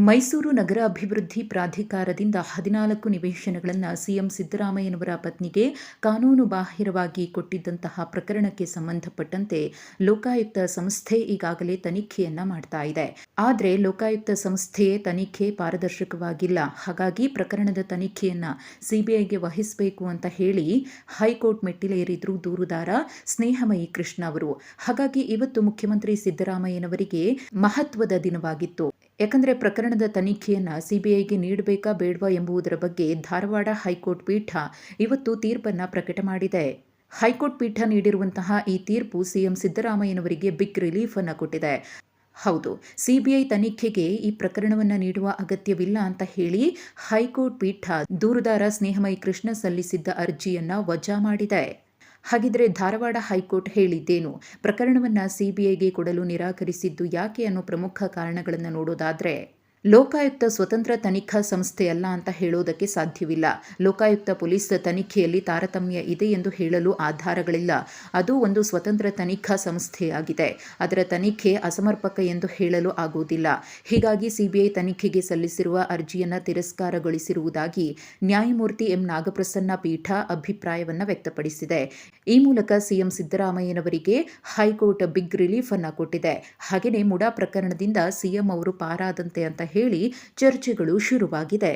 ಮೈಸೂರು ನಗರ ಅಭಿವೃದ್ಧಿ ಪ್ರಾಧಿಕಾರದಿಂದ ಹದಿನಾಲ್ಕು ನಿವೇಶನಗಳನ್ನು ಸಿಎಂ ಸಿದ್ದರಾಮಯ್ಯನವರ ಪತ್ನಿಗೆ ಕಾನೂನು ಬಾಹಿರವಾಗಿ ಕೊಟ್ಟಿದ್ದಂತಹ ಪ್ರಕರಣಕ್ಕೆ ಸಂಬಂಧಪಟ್ಟಂತೆ ಲೋಕಾಯುಕ್ತ ಸಂಸ್ಥೆ ಈಗಾಗಲೇ ತನಿಖೆಯನ್ನ ಮಾಡ್ತಾ ಇದೆ. ಆದರೆ ಲೋಕಾಯುಕ್ತ ಸಂಸ್ಥೆಯೇ ತನಿಖೆ ಪಾರದರ್ಶಕವಾಗಿಲ್ಲ. ಹಾಗಾಗಿ ಪ್ರಕರಣದ ತನಿಖೆಯನ್ನ ಸಿಬಿಐಗೆ ವಹಿಸಬೇಕು ಅಂತ ಹೇಳಿ ಹೈಕೋರ್ಟ್ ಮೆಟ್ಟಿಲೇರಿದ್ರು ದೂರುದಾರ ಸ್ನೇಹಮಯಿ ಕೃಷ್ಣ ಅವರು. ಹಾಗಾಗಿ ಇವತ್ತು ಮುಖ್ಯಮಂತ್ರಿ ಸಿದ್ದರಾಮಯ್ಯನವರಿಗೆ ಮಹತ್ವದ ದಿನವಾಗಿತ್ತು. ಯಾಕಂದರೆ ಪ್ರಕರಣದ ತನಿಖೆಯನ್ನು ಸಿಬಿಐಗೆ ನೀಡಬೇಕಾ ಬೇಡವಾ ಎಂಬುದರ ಬಗ್ಗೆ ಧಾರವಾಡ ಹೈಕೋರ್ಟ್ ಪೀಠ ಇವತ್ತು ತೀರ್ಪನ್ನು ಪ್ರಕಟ ಮಾಡಿದೆ. ಹೈಕೋರ್ಟ್ ಪೀಠ ನೀಡಿರುವಂತಹ ಈ ತೀರ್ಪು ಸಿಎಂ ಸಿದ್ದರಾಮಯ್ಯನವರಿಗೆ ಬಿಗ್ ರಿಲೀಫ್ ಅನ್ನು ಕೊಟ್ಟಿದೆ. ಹೌದು, ಸಿಬಿಐ ತನಿಖೆಗೆ ಈ ಪ್ರಕರಣವನ್ನು ನೀಡುವ ಅಗತ್ಯವಿಲ್ಲ ಅಂತ ಹೇಳಿ ಹೈಕೋರ್ಟ್ ಪೀಠ ದೂರುದಾರ ಸ್ನೇಹಮಯಿ ಕೃಷ್ಣ ಸಲ್ಲಿಸಿದ್ದ ಅರ್ಜಿಯನ್ನು ವಜಾ ಮಾಡಿದೆ. ಹಾಗಿದ್ರೆ ಧಾರವಾಡ ಹೈಕೋರ್ಟ್ ಹೇಳಿದ್ದೇನು? ಪ್ರಕರಣವನ್ನು ಸಿಬಿಐಗೆ ಕೊಡಲು ನಿರಾಕರಿಸಿದ್ದು ಯಾಕೆ ಅನ್ನೋ ಪ್ರಮುಖ ಕಾರಣಗಳನ್ನು ನೋಡೋದಾದ್ರೆ ಲೋಕಾಯುಕ್ತ ಸ್ವತಂತ್ರ ತನಿಖಾ ಸಂಸ್ಥೆಯಲ್ಲ ಅಂತ ಹೇಳೋದಕ್ಕೆ ಸಾಧ್ಯವಿಲ್ಲ. ಲೋಕಾಯುಕ್ತ ಪೊಲೀಸ್ ತನಿಖೆಯಲ್ಲಿ ತಾರತಮ್ಯ ಇದೆ ಎಂದು ಹೇಳಲು ಆಧಾರಗಳಿಲ್ಲ. ಅದು ಒಂದು ಸ್ವತಂತ್ರ ತನಿಖಾ ಸಂಸ್ಥೆಯಾಗಿದೆ ಅದರ ತನಿಖೆ ಅಸಮರ್ಪಕ ಎಂದು ಹೇಳಲು ಆಗುವುದಿಲ್ಲ. ಹೀಗಾಗಿ ಸಿಬಿಐ ತನಿಖೆಗೆ ಸಲ್ಲಿಸಿರುವ ಅರ್ಜಿಯನ್ನು ತಿರಸ್ಕಾರಗೊಳಿಸಿರುವುದಾಗಿ ನ್ಯಾಯಮೂರ್ತಿ ಎಂ. ನಾಗಪ್ರಸನ್ನ ಪೀಠ ಅಭಿಪ್ರಾಯವನ್ನು ವ್ಯಕ್ತಪಡಿಸಿದೆ. ಈ ಮೂಲಕ ಸಿಎಂ ಸಿದ್ದರಾಮಯ್ಯನವರಿಗೆ ಹೈಕೋರ್ಟ್ ಬಿಗ್ ರಿಲೀಫ್ ಅನ್ನು ಕೊಟ್ಟಿದೆ. ಹಾಗೆಯೇ ಮುಡಾ ಪ್ರಕರಣದಿಂದ ಸಿಎಂ ಅವರು ಪಾರಾದಂತೆ ಅಂತ ಹೇಳಿ ಚರ್ಚೆಗಳು ಶುರುವಾಗಿದೆ.